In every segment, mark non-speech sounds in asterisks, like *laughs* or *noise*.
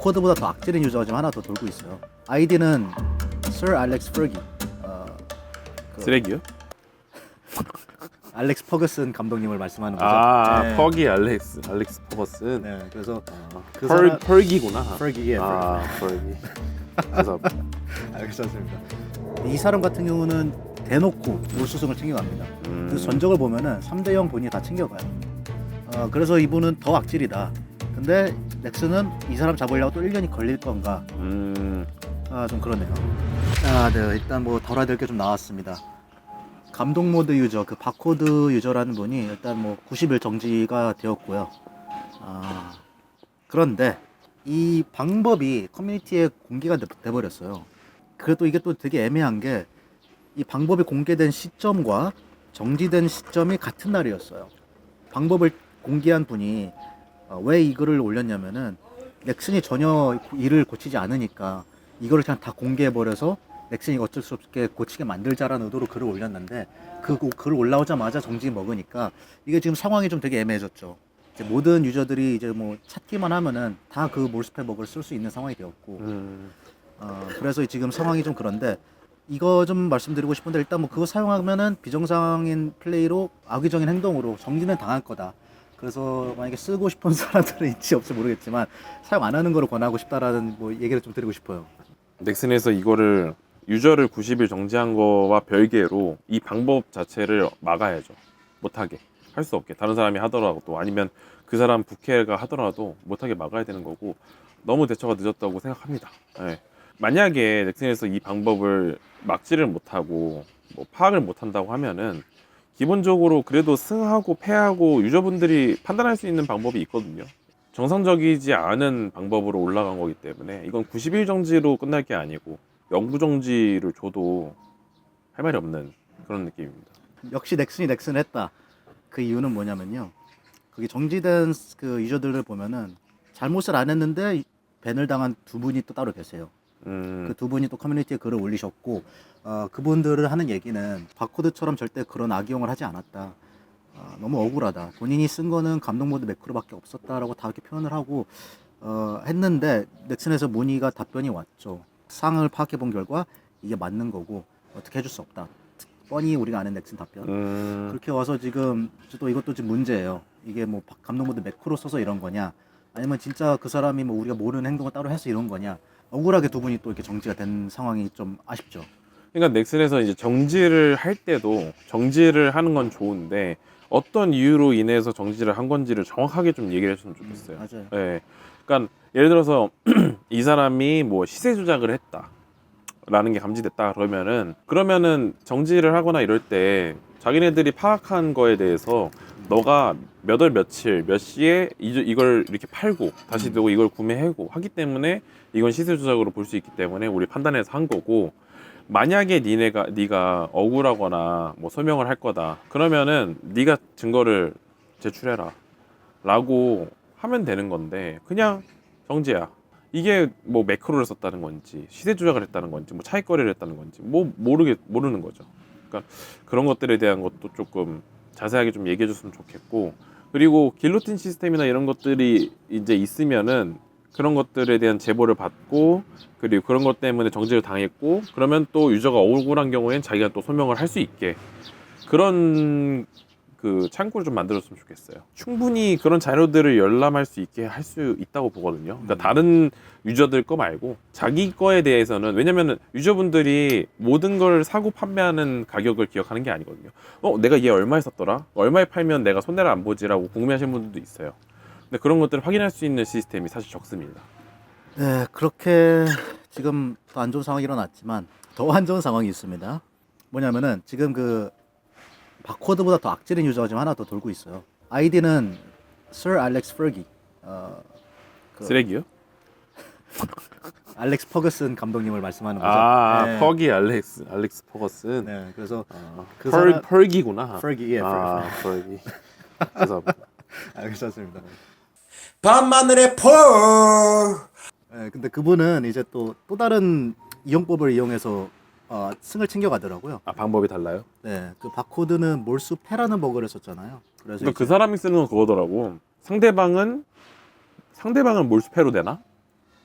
바코드보다 더 악질인 유저가 지금 하나 더 돌고 있어요. 아이디는 Sir Alex Fergie. 어, 그 쓰레기요? *laughs* 알렉스 퍼거슨 감독님을 말씀하는 거죠. 아, 네. 퍼기 알렉스, 알렉스 퍼거슨. 네, 그래서 아, 그 펄, 사람- 펄기구나. Fergie, 예, 아, 펄기. *laughs* 알겠습니다. 이 사람 같은 경우는 대놓고 올수승을 챙겨갑니다. 음, 그래서 전적을 보면은 3대 0 본인이 다 챙겨가요. 어, 그래서 이분은 더 악질이다. 근데 넥슨은 이 사람 잡으려고 또 1년이 걸릴 건가? 음, 아, 좀 그러네요. 아, 네. 일단 뭐 덜어야 될 게 좀 나왔습니다. 감동 모드 유저, 그 바코드 유저라는 분이 일단 뭐 90일 정지가 되었고요. 아, 그런데 이 방법이 커뮤니티에 공개가 돼- 돼버렸어요. 그래도 이게 또 되게 애매한 게 이 방법이 공개된 시점과 정지된 시점이 같은 날이었어요. 방법을 공개한 분이 어, 왜이 글을 올렸냐면은 넥슨이 전혀 일을 고치지 않으니까 이거를 그냥 다 공개해 버려서 넥슨이 어쩔 수 없게 고치게 만들자라는 의도로 글을 올렸는데 그 고- 글 올라오자마자 정지 먹으니까 이게 지금 상황이 좀 되게 애매해졌죠. 이제 모든 유저들이 이제 뭐 찾기만 하면은 다 그 몰스패 버그를 쓸 수 있는 상황이 되었고 음, 어, 그래서 지금 상황이 좀 그런데 이거 좀 말씀드리고 싶은데 일단 뭐 그거 사용하면은 비정상인 플레이로 악의적인 행동으로 정지는 당할 거다. 그래서 만약에 쓰고 싶은 사람들은 있지 없지 모르겠지만 사용 안 하는 거를 권하고 싶다라는 뭐 얘기를 좀 드리고 싶어요. 넥슨에서 이거를 유저를 90일 정지한 거와 별개로 이 방법 자체를 막아야죠. 못하게. 할 수 없게. 다른 사람이 하더라도 아니면 그 사람 부캐가 하더라도 못하게 막아야 되는 거고 너무 대처가 늦었다고 생각합니다. 예. 만약에 넥슨에서 이 방법을 막지를 못하고 뭐 파악을 못한다고 하면은 기본적으로 그래도 승하고 패하고 유저분들이 판단할 수 있는 방법이 있거든요. 정상적이지 않은 방법으로 올라간 거기 때문에 이건 90일 정지로 끝날 게 아니고 영구 정지를 줘도 할 말이 없는 그런 느낌입니다. 역시 넥슨이 넥슨 했다. 그 이유는 뭐냐면요. 거기 정지된 그 유저들을 보면은 잘못을 안 했는데 밴을 당한 두 분이 또 따로 계세요. 음, 그 두 분이 또 커뮤니티에 글을 올리셨고 어, 그분들을 하는 얘기는 바코드처럼 절대 그런 악용을 하지 않았다. 어, 너무 억울하다. 본인이 쓴 거는 감동 모드 매크로밖에 없었다라고 다 이렇게 표현을 하고 어, 했는데 넥슨에서 문의가 답변이 왔죠. 상을 파악해 본 결과 이게 맞는 거고 어떻게 해줄 수 없다. 뻔히 우리가 아는 넥슨 답변. 음, 그렇게 와서 지금 또 이것도 지금 문제예요. 이게 뭐 바- 감독 모드 매크로 써서 이런 거냐, 아니면 진짜 그 사람이 뭐 우리가 모르는 행동을 따로 해서 이런 거냐. 억울하게 두 분이 또 이렇게 정지가 된 상황이 좀 아쉽죠. 그러니까 넥슨에서 이제 정지를 할 때도 정지를 하는 건 좋은데 어떤 이유로 인해서 정지를 한 건지를 정확하게 좀 얘기를 했으면 좋겠어요. 맞아요. 예. 그러니까 예를 들어서 *clears throat* 이 사람이 뭐 시세 조작을 했다 라는 게 감지됐다 그러면은 그러면은 정지를 하거나 이럴 때 자기네들이 파악한 거에 대해서 너가 몇 월 며칠 몇 시에 이, 이걸 이렇게 팔고 다시 또 이걸 구매하고 하기 때문에 이건 시세 조작으로 볼 수 있기 때문에 우리 판단해서 한 거고 만약에 니네가 네가 억울하거나 뭐 소명을 할 거다. 그러면은 네가 증거를 제출해라. 라고 하면 되는 건데 그냥 정지야. 이게 뭐 매크로를 썼다는 건지 시세 조작을 했다는 건지 뭐 차익 거래를 했다는 건지 뭐 모르게 모르는 거죠. 그러니까 그런 것들에 대한 것도 조금 자세하게 좀 얘기해 줬으면 좋겠고 그리고 길로틴 시스템이나 이런 것들이 이제 있으면은 그런 것들에 대한 제보를 받고 그리고 그런 것 때문에 정지를 당했고 그러면 또 유저가 억울한 경우엔 자기가 또 소명을 할 수 있게 그런 그 창구를 좀 만들었으면 좋겠어요. 충분히 그런 자료들을 열람할 수 있게 할 수 있다고 보거든요. 그러니까 음. 다른 유저들 거 말고 자기 거에 대해서는 왜냐면은 유저분들이 모든 걸 사고 판매하는 가격을 기억하는 게 아니거든요. 어, 내가 얘 얼마에 샀더라? 얼마에 팔면 내가 손해를 안 보지라고 궁금해하시는 분들도 있어요. 근데 그런 것들을 확인할 수 있는 시스템이 사실 적습니다. 네, 그렇게 지금 더 안 좋은 상황이 일어났지만 더 안 좋은 상황이 있습니다. 뭐냐면은 지금 그 바코드보다 더 악질인 유저가 지금 하나 더 돌고 있어요. 아이디는 Sir Alex Fergie. 어, 그 쓰레기요? *laughs* 알렉스 퍼거슨 감독님을 말씀하는 거죠. 아, 네. 퍼기 알렉스, 알렉스 퍼거슨. 네, 그래서 아, 그 펄, 사람- 펄기구나. Fergie, 예, 아, 펄기. 죄송합니다. *laughs* 알겠습니다. 밤하늘의 펄 네, 근데 그분은 이제 또 또 다른 이용법을 이용해서 어, 승을 챙겨가더라고요. 아, 방법이 달라요? 네, 그 바코드는 몰수 패라는 버그를 썼잖아요. 그래서 그러니까 그 이제 사람이 쓰는 건 그거더라고. 상대방은 상대방은 몰수패로 되나?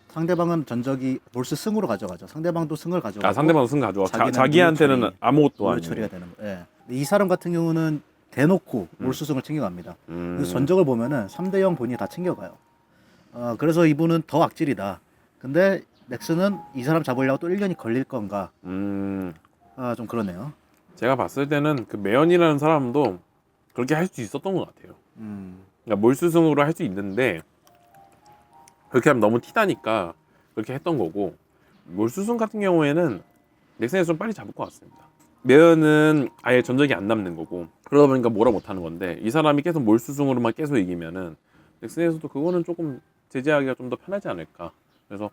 상대방은 전적이 몰수 승으로 가져가죠. 상대방도 승을 가져가고 아 상대방 승 가져와. 자, 자기는 자기한테는 처리, 아무것도 아니에요. 처리가 되는 거. 예. 근데 이 사람 같은 경우는 대놓고 몰수승을 챙겨갑니다. 음. 그래서 전적을 보면은 3대 0 본인이 다 챙겨가요. 어, 그래서 이분은 더 악질이다. 근데 넥슨은 이 사람 잡으려고 또 1년이 걸릴 건가? 음. 아, 좀 그러네요. 제가 봤을 때는 그 매연이라는 사람도 그렇게 할 수 있었던 것 같아요. 음. 그러니까 몰수승으로 할 수 있는데 그렇게 하면 너무 티나니까 그렇게 했던 거고 몰수승 같은 경우에는 넥슨에서 좀 빨리 잡을 것 같습니다. 매연은 아예 전적이 안 남는 거고 그러다 보니까 뭐라 못하는 건데 이 사람이 계속 몰수승으로만 계속 이기면은 넥슨에서도 그거는 조금 제재하기가 좀 더 편하지 않을까. 그래서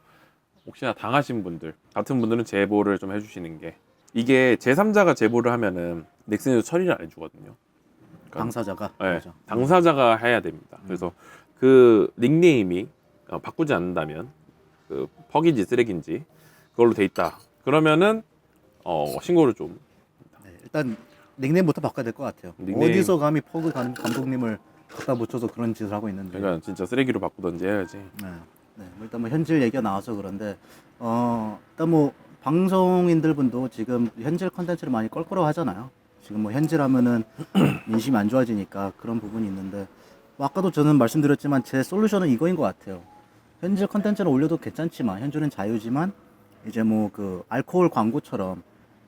혹시나 당하신 분들 같은 분들은 제보를 좀 해주시는 게 이게 제3자가 제보를 하면은 넥슨에서 처리를 안 해주거든요. 당사자가 네, 그죠. 당사자가 해야 됩니다. 그래서 그 닉네임이 어, 바꾸지 않는다면 그 퍽인지 쓰레기인지 그걸로 돼 있다. 그러면은 어, 신고를 좀 네, 일단 닉네임부터 바꿔야 될 것 같아요. 닉네임. 어디서 감히 퍼그 감- 감독님을 갖다 붙여서 그런 짓을 하고 있는데. 그러니까 진짜 쓰레기로 바꾸던지 해야지. 네. 네. 뭐 일단 뭐 현질 얘기가 나와서 그런데 어 일단 뭐 방송인들 분도 지금 현질 컨텐츠를 많이 껄끄러워 하잖아요. 지금 뭐 현질하면은 *clears throat* 민심이 안 좋아지니까 그런 부분이 있는데 뭐 아까도 저는 말씀드렸지만 제 솔루션은 이거인 것 같아요. 현질 컨텐츠를 올려도 괜찮지만 현질은 자유지만 이제 뭐 그 알코올 광고처럼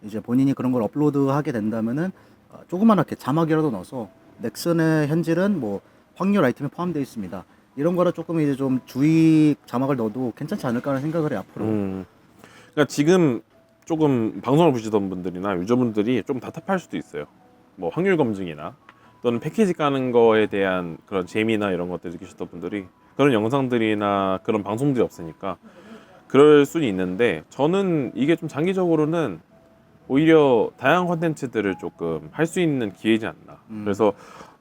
이제 본인이 그런 걸 업로드하게 된다면은 어, 조그만하게 자막이라도 넣어서 넥슨의 현질은 뭐 확률 아이템에 포함되어 있습니다. 이런 거를 조금 이제 좀 주의 자막을 넣어도 괜찮지 않을까라는 생각을 해 앞으로. 음. 그러니까 지금 조금 방송을 보시던 분들이나 유저분들이 좀 답답할 수도 있어요. 뭐 확률 검증이나 또는 패키지 까는 거에 대한 그런 재미나 이런 것들 느끼셨던 분들이 그런 영상들이나 그런 방송들이 없으니까 그럴 수는 있는데 저는 이게 좀 장기적으로는 오히려 다양한 컨텐츠들을 조금 할 수 있는 기회지 않나. 음. 그래서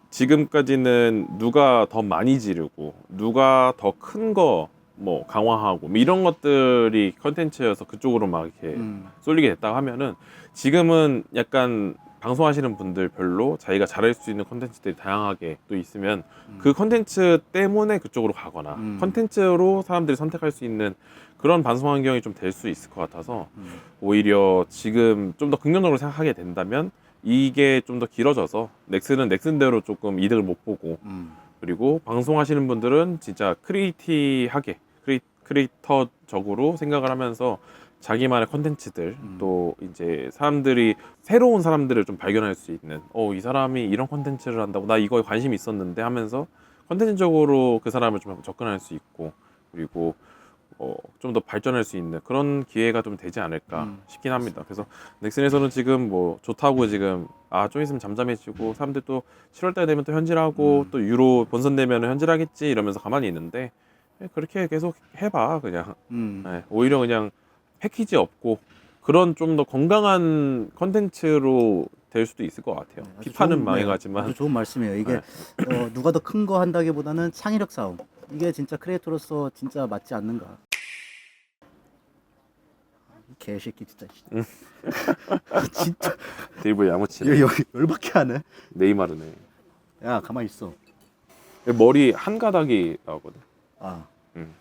지금까지는 누가 더 많이 지르고 누가 더 큰 거 뭐 강화하고 뭐 이런 것들이 컨텐츠여서 그쪽으로 막 이렇게 음. 쏠리게 됐다고 하면은 지금은 약간 방송하시는 분들 별로 자기가 잘할 수 있는 컨텐츠들이 다양하게 또 있으면 음. 그 컨텐츠 때문에 그쪽으로 가거나 음. 컨텐츠로 사람들이 선택할 수 있는 그런 방송 환경이 좀 될 수 있을 것 같아서 음. 오히려 지금 좀 더 긍정적으로 생각하게 된다면 이게 좀 더 길어져서 넥슨은 넥슨대로 조금 이득을 못 보고 음. 그리고 방송하시는 분들은 진짜 크리에이티하게 크리, 크리에이터적으로 생각을 하면서 자기만의 컨텐츠들 음. 또 이제 사람들이 새로운 사람들을 좀 발견할 수 있는 어 이 사람이 이런 컨텐츠를 한다고 나 이거에 관심이 있었는데 하면서 컨텐츠적으로 그 사람을 좀 접근할 수 있고 그리고 어, 좀 더 발전할 수 있는 그런 기회가 좀 되지 않을까 음. 싶긴 합니다. 그래서 넥슨에서는 지금 뭐 좋다고 지금 아 좀 있으면 잠잠해지고 사람들 또 7월달 되면 또 현질하고 음. 또 유로 본선 되면 현질하겠지 이러면서 가만히 있는데 예, 그렇게 계속 해봐 그냥 음. 예, 오히려 그냥 패키지 없고 그런 좀 더 건강한 컨텐츠로 될 수도 있을 것 같아요. 네, 비판은 좋은- 망해가지만 아주 좋은 말씀이에요. 이게 네. 어, 누가 더 큰 거 한다기보다는 창의력 싸움. 이게 진짜 크리에이터로서 진짜 맞지 않는가. 이 개새끼 진짜. 음. *laughs* 진짜 데이브 야무치네 여- 여기 열받게 하네. 네이마르네 야 가만 히 있어. 머리 한 가닥이 나오거든. 아. 음.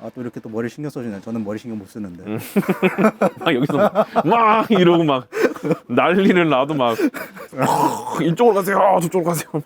아 또 이렇게 또 머리 신경 써주네. 저는 머리 신경 못 쓰는데. 음. *laughs* 막 여기서 막, 막 이러고 막 난리를 나도 막 *laughs* 이쪽으로 가세요 저쪽으로 가세요